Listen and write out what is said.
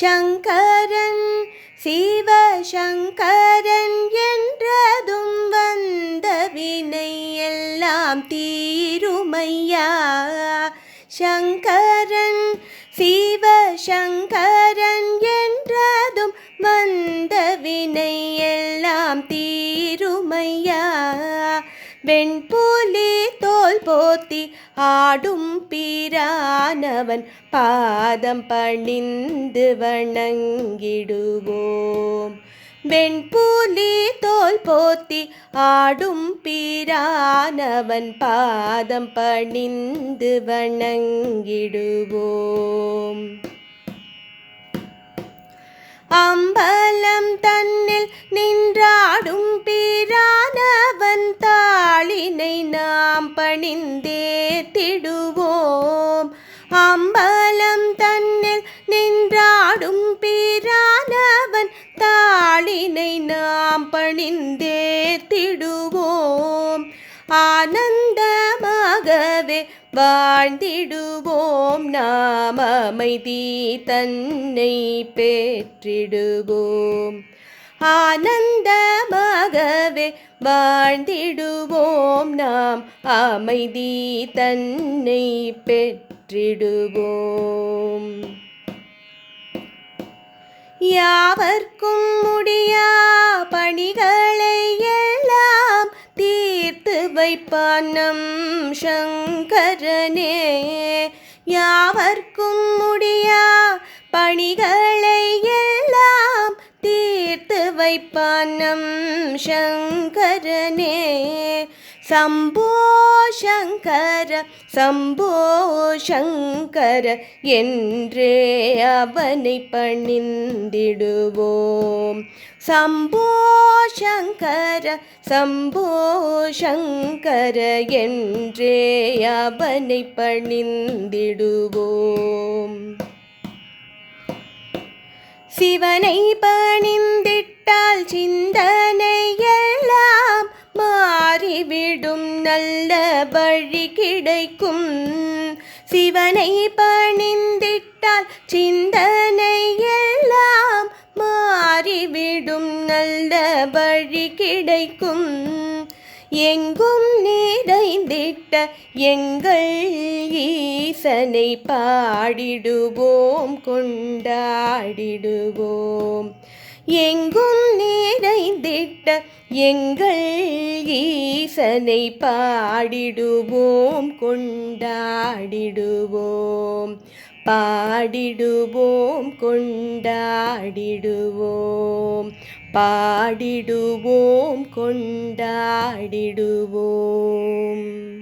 சங்கரன் சிவசங்கரன் என்றதும் வந்த வினை எல்லாம் தீருமையா? சங்கரன் சிவசங்கரன் என்றதும் வந்த வினை எல்லாம் தீருமையா? வெண்புலி போத்தி ஆடும் பிரானவன் பாதம் பணிந்து வணங்கிடுவோம். வெண்புலி தோல் போத்தி ஆடும் பிரானவன் பாதம் பணிந்து வணங்கிடுவோம். அம்பலம் தன்னில் நின்றாடும் பணிந்தே திடுவோம். அம்பலம் தன்னில் நின்றாடும் பிரானவன் தாளினை நாம் பணிந்தே திடுவோம். ஆனந்தமாகவே வாழ்ந்திடுவோம். நாம் அமைதி தன்னை பெற்றிடுவோம். ஆனந்தமாகவே வாழ்ந்திடுவோம் நாம். அமைதி தன்னை பெற்றிடுவோம். யாவர்க்கும் முடியா பணிகளை எல்லாம் தீர்த்து வைப்பான் நம் சங்கரனே. யாவர்க்கும் முடியா பணிகளை வைப்பான் நம் சங்கரனே. சம்போ சங்கர சம்போ சங்கர என்றே அவனை பணிந்திடுவோம். சம்போ சங்கர சம்போ சங்கர என்றே அவனை பணிந்திடுவோம். சிவனை பணிந்திட்டு விட்டால் சிந்தனை எல்லாம் மாறிவிடும். நல்ல வழி கிடைக்கும். சிவனை பணிந்திட்டால் சிந்தனை எல்லாம் மாறிவிடும். நல்ல வழி கிடைக்கும். எங்கும் நிறைந்திட்ட எங்கள் ஈசனை பாடிடுவோம் கொண்டாடிடுவோம். எங்கும் நிறைந்திட்ட எங்கள் ஈசனை பாடிடுவோம் கொண்டாடிடுவோம். பாடிடுவோம் கொண்டாடிடுவோம். பாடிடுவோம் கொண்டாடிடுவோம்.